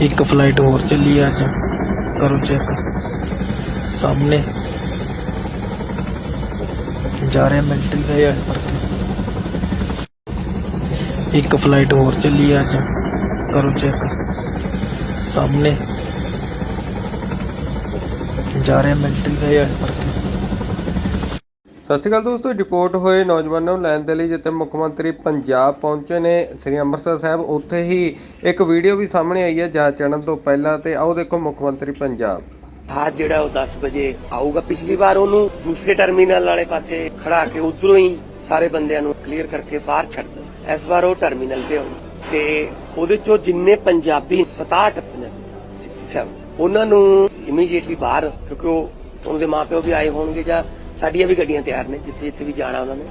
ਇੱਕ ਫਲਾਈਟ ਹੋਰ ਚੱਲੀ ਆ ਅੱਜ ਕਰੋ ਚੈੱਕ ਸਾਹਮਣੇ ਜਾ ਰਿਹਾ ਮਿਲਟਰੀ ਦਾ ਯਾਰ ਪਰ ਇੱਕ ਫਲਾਈਟ ਹੋਰ ਚੱਲੀ ਆ ਅੱਜ ਕਰੋ ਚੈੱਕ ਸਾਹਮਣੇ ਜਾ ਰਿਹਾ ਮਿਲਟਰੀ ਦਾ ਯਾਰ ਪਰ ਸਤਿ ਸ਼੍ਰੀ ਅਕਾਲ ਦੋਸਤੋ ਰਿਪੋਰਟ ਹੋਏ ਨੌਜਵਾਨਾਂ ਨੂੰ ਲੈਣ ਦੇ ਲਈ ਜਿੱਥੇ ਮੁੱਖ ਮੰਤਰੀ ਪੰਜਾਬ ਪਹੁੰਚੇ ਨੇ, ਸ੍ਰੀ ਅੰਮ੍ਰਿਤਸਰ ਸਾਹਿਬ, ਉੱਥੇ ਹੀ ਇੱਕ ਵੀਡੀਓ ਵੀ ਸਾਹਮਣੇ ਆਈ ਹੈ ਜਹਾਜ਼ ਚੜ੍ਹਨ ਤੋਂ ਪਹਿਲਾਂ ਤੇ ਆਓ ਦੇਖੋ ਮੁੱਖ ਮੰਤਰੀ ਪੰਜਾਬ। ਜਹਾਜ਼ ਜਿਹੜਾ ਉਹ 10 ਵਜੇ ਆਊਗਾ, ਪਿਛਲੀ ਵਾਰ ਉਹਨੂੰ ਦੂਸਰੇ ਟਰਮੀਨਲ ਵਾਲੇ ਪਾਸੇ ਖੜਾ ਕੇ ਉਧਰੋਂ ਹੀ ਸਾਰੇ ਬੰਦਿਆਂ ਨੂੰ ਕਲੀਅਰ ਕਰਕੇ ਬਾਹਰ ਛੱਡ ਦਿੱਤਾ। ਇਸ ਵਾਰ ਉਹ ਟਰਮੀਨਲ ਤੇ ਆਉਣਾ ਤੇ ਉਹਦੇ ਚੋਂ ਜਿੰਨੇ ਪੰਜਾਬੀ 67 ਪੰਜਾਬੀ 67 ਉਹਨਾਂ ਨੂੰ ਇਮੀਡੀਏਟਲੀ ਬਾਹਰ, ਕਿਉਂਕਿ ਉਹ ਉਹਨਾਂ ਦੇ ਮਾਪਿਓ ਵੀ ਆਏ ਹੋਣਗੇ ਜਾਂ ਸਾਡੀਆਂ ਵੀ ਗੱਡੀਆਂ ਤਿਆਰ ਨੇ, ਜਿੱਥੇ ਜਿੱਥੇ ਵੀ ਜਾਣਾ ਉਹਨਾਂ ਨੇ,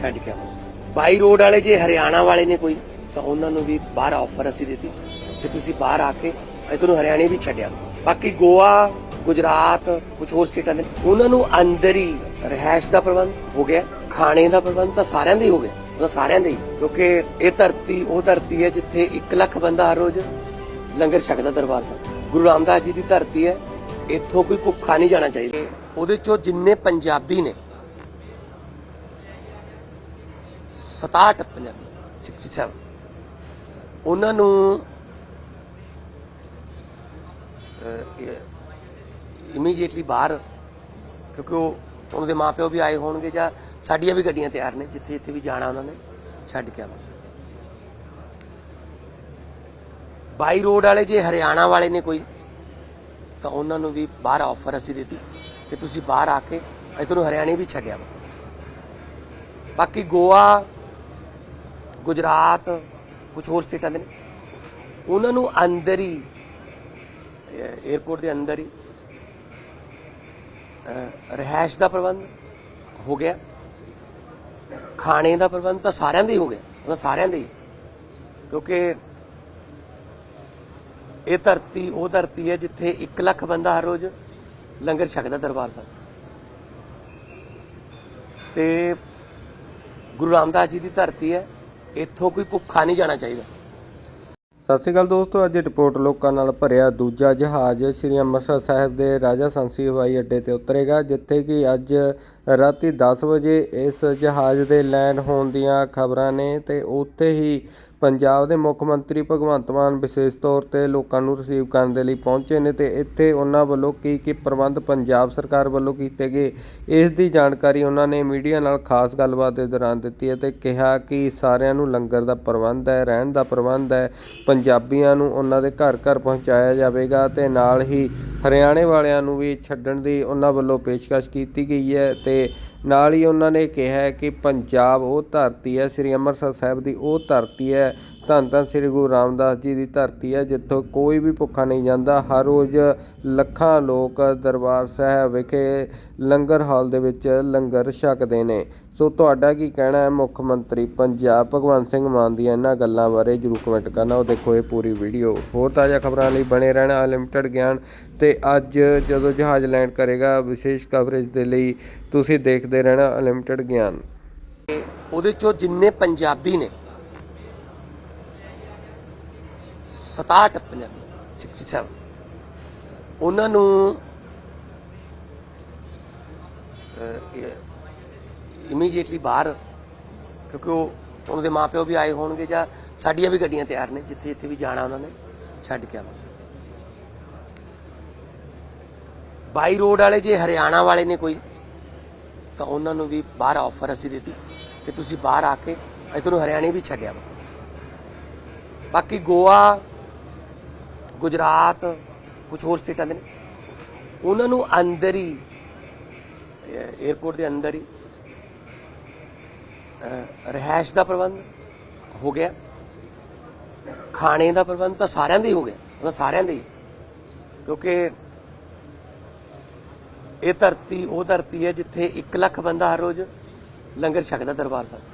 ਛੱਡ ਕੇ ਆਵਾਂਗੇ। ਬਾਈ ਰੋਡ ਵਾਲੇ ਜੇ ਹਰਿਆਣਾ ਵਾਲੇ ਨੇ ਕੋਈ, ਤਾਂ ਉਹਨਾਂ ਨੂੰ ਵੀ ਬਾਹਰ ਆਫਰ ਅਸੀਂ ਦਿੱਤੀ। ਕਿ ਤੁਸੀਂ ਬਾਹਰ ਆ ਕੇ ਇਧਰ ਨੂੰ ਹਰਿਆਣੇ ਵੀ ਛੱਡਿਆ। ਬਾਕੀ ਗੋਆ, ਗੁਜਰਾਤ ਕੁਝ ਹੋਰ ਸਟੇਟਾਂ ਦੇ ਉਹਨਾਂ ਨੂੰ ਅੰਦਰ ਹੀ ਰਹਿائش ਦਾ ਪ੍ਰਬੰਧ ਹੋ ਗਿਆ, ਖਾਣੇ ਦਾ ਪ੍ਰਬੰਧ ਤਾਂ ਸਾਰਿਆਂ ਦਾ ਹੀ ਹੋ ਗਿਆ ਉਹ ਸਾਰਿਆਂ ਦੇ ਕਿਉਂਕਿ ਇਹ ਧਰਤੀ, ਉਹ ਧਰਤੀ ਹੈ ਜਿੱਥੇ 1 ਲੱਖ ਬੰਦਾ ਹਰ ਰੋਜ਼ ਲੰਗਰ ਛਕਦਾ ਦਰਬਾਰ ਸਾਹਿਬ। ਗੁਰੂ ਰਾਮਦਾਸ ਜੀ ਦੀ ਧਰਤੀ ਹੈ, ਇੱਥੋਂ ਕੋਈ ਭੁੱਖਾ ਨਹੀਂ ਜਾਣਾ ਚਾਹੀਦਾ। ਉਹਦੇ ਚੋਂ ਜਿੰਨੇ ਪੰਜਾਬੀ ਨੇ 67 ਪੰਜਾਬੀ 67 ਉਹਨਾਂ ਨੂੰ ਇਮੀਡੀਏਟਲੀ ਬਾਹਰ, ਕਿਉਂਕਿ ਉਹ ਉਹਨਾਂ ਦੇ ਮਾਪਿਓ ਵੀ ਆਏ ਹੋਣਗੇ ਜਾਂ ਸਾਡੀਆਂ ਵੀ ਗੱਡੀਆਂ ਤਿਆਰ ਨੇ, ਜਿੱਥੇ ਜਿੱਥੇ ਵੀ ਜਾਣਾ ਉਹਨਾਂ ਨੇ, ਛੱਡ ਕੇ ਆਉਣਾ ਬਾਈ ਰੋਡ ਵਾਲੇ ਜੇ ਹਰਿਆਣਾ ਵਾਲੇ ਨੇ ਕੋਈ, ਤਾਂ ਉਹਨਾਂ ਨੂੰ ਵੀ ਬਾਹਰ ਆਫਰ ਅਸੀਂ ਦਿੱਤੀ। ਕਿ ਤੁਸੀਂ ਬਾਹਰ ਆ ਕੇ ਅਸੀਂ ਤੁਹਾਨੂੰ ਹਰਿਆਣੇ ਵੀ ਛੱਡਿਆ ਵਾ ਬਾਕੀ ਗੋਆ, ਗੁਜਰਾਤ ਕੁਝ ਹੋਰ ਸਟੇਟਾਂ ਦੇ ਨੇ। ਉਹਨਾਂ ਨੂੰ ਅੰਦਰ ਹੀ 에어ਪੋਰਟ ਦੇ ਅੰਦਰ ਹੀ ਰਹਿائش ਦਾ ਪ੍ਰਬੰਧ ਹੋ ਗਿਆ। ਖਾਣੇ ਦਾ ਪ੍ਰਬੰਧ ਤਾਂ ਸਾਰਿਆਂ ਦੇ ਹੀ ਹੋ ਗਿਆ ਉਹਦਾ ਸਾਰਿਆਂ ਦੇ ਹੀ। ਕਿਉਂਕਿ ਇਹ ਧਰਤੀ, ਉਹ ਧਰਤੀ ਹੈ ਜਿੱਥੇ 1 ਲੱਖ ਬੰਦਾ ਹਰ ਰੋਜ਼ ਲੰਗਰ ਛਕਦਾ ਦਰਬਾਰ ਸਾਹਿਬ। ਤੇ ਗੁਰੂ ਰਾਮਦਾਸ ਜੀ ਦੀ ਧਰਤੀ ਹੈ, ਇੱਥੋਂ ਕੋਈ ਭੁੱਖਾ ਨਹੀਂ ਜਾਣਾ ਚਾਹੀਦਾ। ਸਤਿ ਸ਼੍ਰੀ ਅਕਾਲ ਦੋਸਤੋ, ਅੱਜ ਰਿਪੋਰਟ ਲੋਕਾਂ ਨਾਲ ਭਰਿਆ ਦੂਜਾ ਜਹਾਜ਼। ਸ੍ਰੀ ਅੰਮ੍ਰਿਤਸਰ ਸਾਹਿਬ ਦੇ ਰਾਜਾ ਸੰਸੀ ਹਵਾਈ ਅੱਡੇ ਤੇ ਉਤਰੇਗਾ, ਜਿੱਥੇ ਕਿ ਅੱਜ ਰਾਤੀ 10 ਵਜੇ ਇਸ ਜਹਾਜ਼ ਦੇ ਲੈਂਡ ਹੋਣ ਦੀਆਂ ਖਬਰਾਂ ਨੇ ਤੇ ਉੱਥੇ ਹੀ ਪੰਜਾਬ ਦੇ ਮੁੱਖ ਮੰਤਰੀ ਭਗਵੰਤ ਮਾਨ ਵਿਸ਼ੇਸ਼ ਤੌਰ ਤੇ ਲੋਕਾਂ ਨੂੰ ਰਿਸੀਵ ਕਰਨ ਦੇ ਲਈ ਪਹੁੰਚੇ ਨੇ ਤੇ ਇੱਥੇ ਉਹਨਾਂ ਵੱਲੋਂ ਕੀ ਕੀ ਪ੍ਰਬੰਧ ਪੰਜਾਬ ਸਰਕਾਰ ਵੱਲੋਂ ਕੀਤੇ ਗਏ, ਇਸ ਦੀ ਜਾਣਕਾਰੀ ਉਹਨਾਂ ਨੇ ਮੀਡੀਆ ਨਾਲ ਖਾਸ ਗੱਲਬਾਤ ਦੇ ਦੌਰਾਨ ਦਿੱਤੀ ਹੈ ਤੇ ਕਿਹਾ ਕਿ ਸਾਰਿਆਂ ਨੂੰ ਲੰਗਰ ਦਾ ਪ੍ਰਬੰਧ ਹੈ, ਰਹਿਣ ਦਾ ਪ੍ਰਬੰਧ ਹੈ, ਪੰਜਾਬੀਆਂ ਨੂੰ ਉਹਨਾਂ ਦੇ ਘਰ ਘਰ ਪਹੁੰਚਾਇਆ ਜਾਵੇਗਾ ਤੇ ਨਾਲ ਹੀ ਹਰਿਆਣੇ ਵਾਲਿਆਂ ਨੂੰ ਵੀ ਛੱਡਣ ਦੀ ਉਹਨਾਂ ਵੱਲੋਂ ਪੇਸ਼ਕਸ਼ ਕੀਤੀ ਗਈ ਹੈ ਤੇ ਨਾਲ ਹੀ ਉਹਨਾਂ ਨੇ ਕਿਹਾ ਕਿ ਪੰਜਾਬ ਉਹ ਧਰਤੀ ਹੈ, ਸ੍ਰੀ ਅੰਮ੍ਰਿਤਸਰ ਸਾਹਿਬ ਦੀ ਉਹ ਧਰਤੀ ਹੈ ਧੰਨ ਧੰਨ ਸ੍ਰੀ ਗੁਰੂ ਰਾਮਦਾਸ ਜੀ ਦੀ ਧਰਤੀ ਹੈ, ਜਿੱਥੋਂ ਕੋਈ ਵੀ ਭੁੱਖਾ ਨਹੀਂ ਜਾਂਦਾ। ਹਰ ਰੋਜ਼ ਲੱਖਾਂ ਲੋਕ ਦਰਬਾਰ ਸਾਹਿਬ ਵਿਖੇ ਲੰਗਰ ਹਾਲ ਦੇ ਵਿੱਚ ਲੰਗਰ ਛਕਦੇ ਨੇ। ਸੋ ਤੁਹਾਡਾ ਕੀ ਕਹਿਣਾ ਹੈ ਮੁੱਖ ਮੰਤਰੀ ਪੰਜਾਬ? ਭਗਵੰਤ ਸਿੰਘ ਮਾਨ ਦੀਆਂ ਇਹਨਾਂ ਗੱਲਾਂ ਬਾਰੇ ਜਰੂਰ ਕਮੈਂਟ ਕਰਨਾ। ਉਹ ਦੇਖੋ ਇਹ ਪੂਰੀ ਵੀਡੀਓ ਹੋਰ ਤਾਜ਼ਾ ਖਬਰਾਂ ਲਈ ਬਣੇ ਰਹਿਣਾ ਅਨਲਿਮਟਿਡ ਗਿਆਨ। ਤੇ ਅੱਜ ਜਦੋਂ ਜਹਾਜ਼ ਲੈਂਡ ਕਰੇਗਾ, ਵਿਸ਼ੇਸ਼ ਕਵਰੇਜ ਦੇ ਲਈ ਤੁਸੀਂ ਦੇਖਦੇ ਰਹਿਣਾ ਅਨਲਿਮਟਿਡ ਗਿਆਨ। ਤੇ ਉਹਦੇ ਚੋਂ ਜਿੰਨੇ ਪੰਜਾਬੀ ਨੇ 67 ਪੰਜਾਬੀ 67 ਉਹਨਾਂ ਨੂੰ ਇਮੀਡੀਏਟਲੀ ਬਾਹਰ, ਕਿਉਂਕਿ ਉਹ ਉਹਨਾਂ ਦੇ ਮਾਪਿਓ ਵੀ ਆਏ ਹੋਣਗੇ ਜਾਂ ਸਾਡੀਆਂ ਵੀ ਗੱਡੀਆਂ ਤਿਆਰ ਨੇ, ਜਿੱਥੇ ਜਿੱਥੇ ਵੀ ਜਾਣਾ ਉਹਨਾਂ ਨੇ, ਛੱਡ ਕੇ ਆਉਣਾ ਬਾਈ ਰੋਡ ਵਾਲੇ ਜੇ ਹਰਿਆਣਾ ਵਾਲੇ ਨੇ ਕੋਈ, ਤਾਂ ਉਹਨਾਂ ਨੂੰ ਵੀ ਬਾਹਰ ਆਫਰ ਅਸੀਂ ਦਿੱਤੀ ਕਿ ਤੁਸੀਂ ਬਾਹਰ ਆ ਕੇ, ਅਸੀਂ ਤੁਹਾਨੂੰ ਹਰਿਆਣੇ ਵੀ ਛੱਡਿਆ ਵਾ ਬਾਕੀ ਗੋਆ ਗੁਜਰਾਤ ਕੁਝ ਹੋਰ ਸਟੇਟਾਂ ਦੇ ਨੇ। ਉਹਨਾਂ ਨੂੰ ਅੰਦਰ ਹੀ 에어ਪੋਰਟ ਦੇ ਅੰਦਰ ਹੀ ਰਹਿائش ਦਾ ਪ੍ਰਬੰਧ ਹੋ ਗਿਆ। ਖਾਣੇ ਦਾ ਪ੍ਰਬੰਧ ਤਾਂ ਸਾਰਿਆਂ ਦਾ ਹੀ ਹੋ ਗਿਆ। ਉਹ ਸਾਰਿਆਂ ਦਾ ਹੀ। ਕਿਉਂਕਿ ਇਹ ਧਰਤੀ, ਉਹ ਧਰਤੀ ਹੈ ਜਿੱਥੇ 1 ਲੱਖ ਬੰਦਾ ਹਰ ਰੋਜ਼ ਲੰਗਰ ਛਕਦਾ ਦਰਬਾਰ ਸਾਹਿਬ।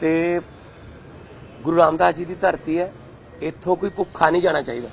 ਤੇ ਗੁਰੂ ਰਾਮਦਾਸ ਜੀ ਦੀ ਧਰਤੀ ਹੈ। ਇੱਥੋਂ ਕੋਈ ਭੁੱਖਾ ਨਹੀਂ ਜਾਣਾ ਚਾਹੀਦਾ।